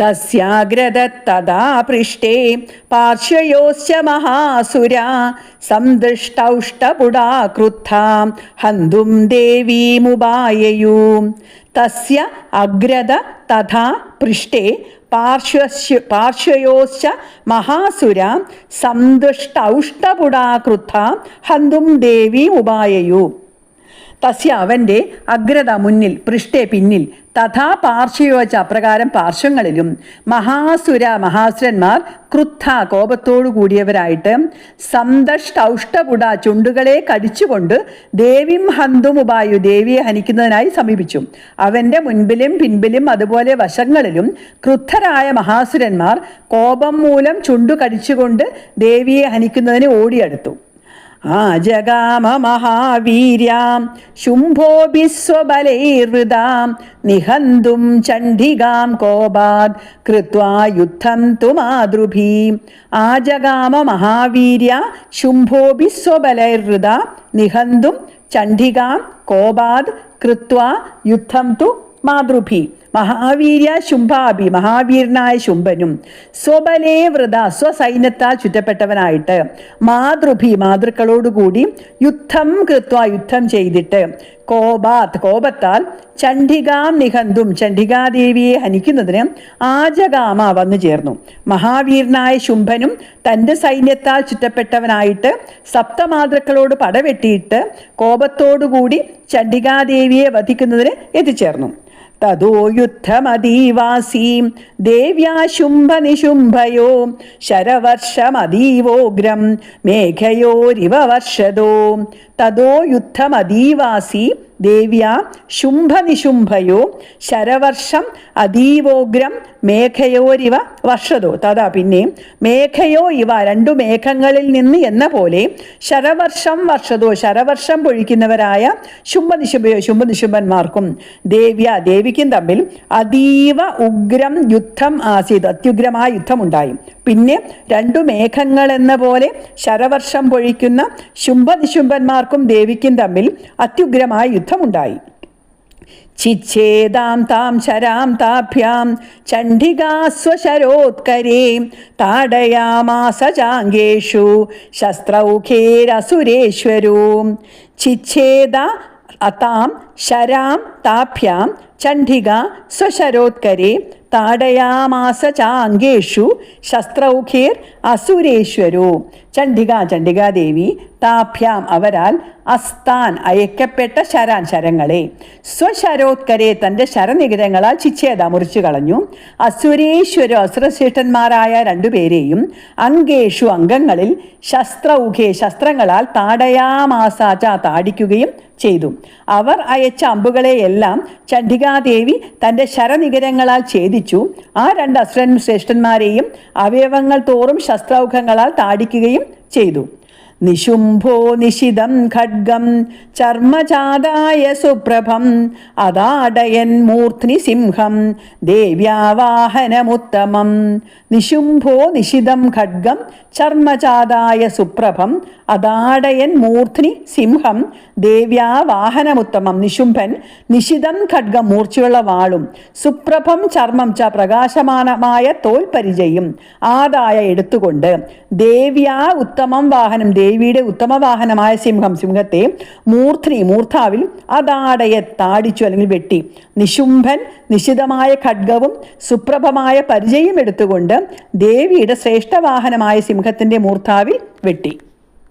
തസ്യാഗ്രതത്തഥാ പൃഷ്ടേ പാർശ്വയോശ്ച മഹാസുരാ സന്തൃഷ്ടൗഷ്ടപുടാ ക്രുദ്ധാം ഹന്തും ദേവീമുപായയൂ. തസ്യ അഗ്രത തഥാ പൃഷ്ടേ പാർശ്വസ്യ പാർശ്വയോശ്ച महासुरा സന്തുഷ്ടൗഷ്ടപുടാ ക്രുദ്ധാം ഹന്തും ദേവീമുപായയൂ. തസ്യ അവന്റെ അഗ്രത മുന്നിൽ പൃഷ്ഠെ പിന്നിൽ തഥാ പാർശ്വയോജ അപ്രകാരം പാർശ്വങ്ങളിലും മഹാസുര മഹാസുരന്മാർ ക്രുദ്ധ കോപത്തോടു കൂടിയവരായിട്ട് സന്തഷ്ടൗഷ്ടപുട ചുണ്ടുകളെ കടിച്ചുകൊണ്ട് ദേവിം ഹന്തും ഉപായു ദേവിയെ ഹനിക്കുന്നതിനായി സമീപിച്ചു. അവന്റെ മുൻപിലും പിൻപിലും അതുപോലെ വശങ്ങളിലും ക്രുദ്ധരായ മഹാസുരന്മാർ കോപം മൂലം ചുണ്ടു കടിച്ചുകൊണ്ട് ദേവിയെ ഹനിക്കുന്നതിന് ഓടിയെടുത്തു. ആജഗാമ മഹാവീര്യാം ശുംഭോഭിസ്വബലൈർവൃതാം നിഹന്തും ചണ്ഡികാം കോപാത് കൃത്വാ യുദ്ധം തു മാതൃഭീ ആജഗാമ മഹാവീര്യ ശുംഭോഭിസ്വബലൈർവൃത നിഹന്തും ചണ്ഡികാം കോപാത് കൃത്വാ യുദ്ധം തു മാതൃഭി മഹാവീര്യ ശുംഭാഭി മഹാവീരനായ ശുംഭനും സ്വബലേ വ്രത സ്വസൈന്യത്താൽ ചുറ്റപ്പെട്ടവനായിട്ട് മാതൃഭി മാതൃക്കളോടുകൂടി യുദ്ധം കൃത്വ യുദ്ധം ചെയ്തിട്ട് കോപാത് കോപത്താൽ ചണ്ഡികാം നിഹന്തും ചണ്ഡികാദേവിയെ ഹനിക്കുന്നതിന് ആജകാമ വന്നു ചേർന്നു. മഹാവീരനായ ശുംഭനും തന്റെ സൈന്യത്താൽ ചുറ്റപ്പെട്ടവനായിട്ട് സപ്തമാതൃക്കളോട് പടവെട്ടിയിട്ട് കോപത്തോടുകൂടി ചണ്ഡികാദേവിയെ വധിക്കുന്നതിന് എത്തിച്ചേർന്നു. തതോ യുദ്ധമതീവാസീം. ദേവ്യാശുംഭനിശുംഭയോ ശരവർഷമതീവോഗ്രം മേഘയോരിവ വർഷതോ. തതോ യുദ്ധമതീവാസി ദേവ്യ ശുംഭനിശുംഭയോ ശരവർഷം അതീവോഗ്രം മേഘയോരിവ വർഷതോ. തഥാ പിന്നെ മേഘയോ ഇവ രണ്ടു മേഘങ്ങളിൽ നിന്ന് എന്ന പോലെ ശരവർഷം വർഷതോ ശരവർഷം പൊഴിക്കുന്നവരായ ശുംഭനിശുംഭയോ ശുംഭനിശുംഭന്മാർക്കും ദേവ്യ ദേവിക്കും തമ്മിൽ അതീവ ഉഗ്രം യുദ്ധം ആസീത് അത്യുഗ്രമായ യുദ്ധമുണ്ടായി. പിന്നെ രണ്ടു മേഘങ്ങൾ എന്ന പോലെ ശരവർഷം പൊഴിക്കുന്ന ശുംഭനിശുംഭന്മാർക്കും ദേവിക്കും തമ്മിൽ അത്യുഗ്രമായ യുദ്ധമുണ്ടായി. ചിച്ഛേദാം താം ശരാം താഭ്യാം ചണ്ഡികാസ്വശരോത്കരേ താടയാമാസ ശസ്ത്രൗഖേരസുരേശ്വരോ. ചിച്ഛേദ അതാം ശരാം താഭ്യാം ചണ്ഡിക സ്വശരോത്കരെ താടയാമാസ ചാംഗേഷു ശസ്ത്രൗഖേർ അസുരേശ്വരോ. ചണ്ഡിക ചണ്ഡികാദേവി താഭ്യാം അവരാൽ അസ്താൻ അയക്കപ്പെട്ട ശരാൻ ശരങ്ങളെ സ്വശരോത്കരെ തന്റെ ശരനിഗ്രഹങ്ങളാൽ ചിച്ഛേദ മുറിച്ചു കളഞ്ഞു. അസുരേശ്വരോ അസുരശ്രേഷ്ഠന്മാരായ രണ്ടുപേരെയും അങ്കേഷു അംഗങ്ങളിൽ ശസ്ത്രൗഖേ ശസ്ത്രങ്ങളാൽ താടയാമാസാച താടിക്കുകയും ചെയ്തു. അവർ അയച്ച അമ്പുകളെയെല്ലാം ചണ്ഡികാദേവി തന്റെ ശരനികരങ്ങളാൽ ഛേദിച്ചു. ആ രണ്ട് അസുരൻ ശ്രേഷ്ഠന്മാരെയും അവയവങ്ങൾ തോറും ശസ്ത്രൗഖങ്ങളാൽ താടിക്കുകയും ചെയ്തു. നിശുംഭോ നിശിതം ഖഡ്ഗം ചർമ്മചാതായ സുപ്രഭം അതാടയൻ മൂർധ്നി സിംഹം ദേവ്യാവാഹനമുത്തമം. നിശുംഭോ നിശിതം ഖഡ്ഗം ചർമ്മചാതായ സുപ്രഭം അതാടയൻ മൂർധ്നി സിംഹം ദേവ്യാ വാഹനമുത്തമം നിശുംഭൻ നിശിതം ഖഡ്ഗം മൂർച്ചയുള്ള വാളും സുപ്രഭം ചർമ്മം ച പ്രകാശമാനമായ തോൽ പരിചയും ആദായ എടുത്തുകൊണ്ട് ദേവ്യാ ഉത്തമം വാഹനം ദേവിയുടെ ഉത്തമ വാഹനമായ സിംഹം സിംഹത്തെ മൂർധ്നി മൂർധാവിൽ അതാടയെ താടിച്ചു അല്ലെങ്കിൽ വെട്ടി നിശുംഭൻ നിശിതമായ ഖഡ്ഗവും സുപ്രഭമായ പരിചയം എടുത്തുകൊണ്ട് ദേവിയുടെ ശ്രേഷ്ഠവാഹനമായ സിംഹത്തിന്റെ മൂർധാവിൽ വെട്ടി.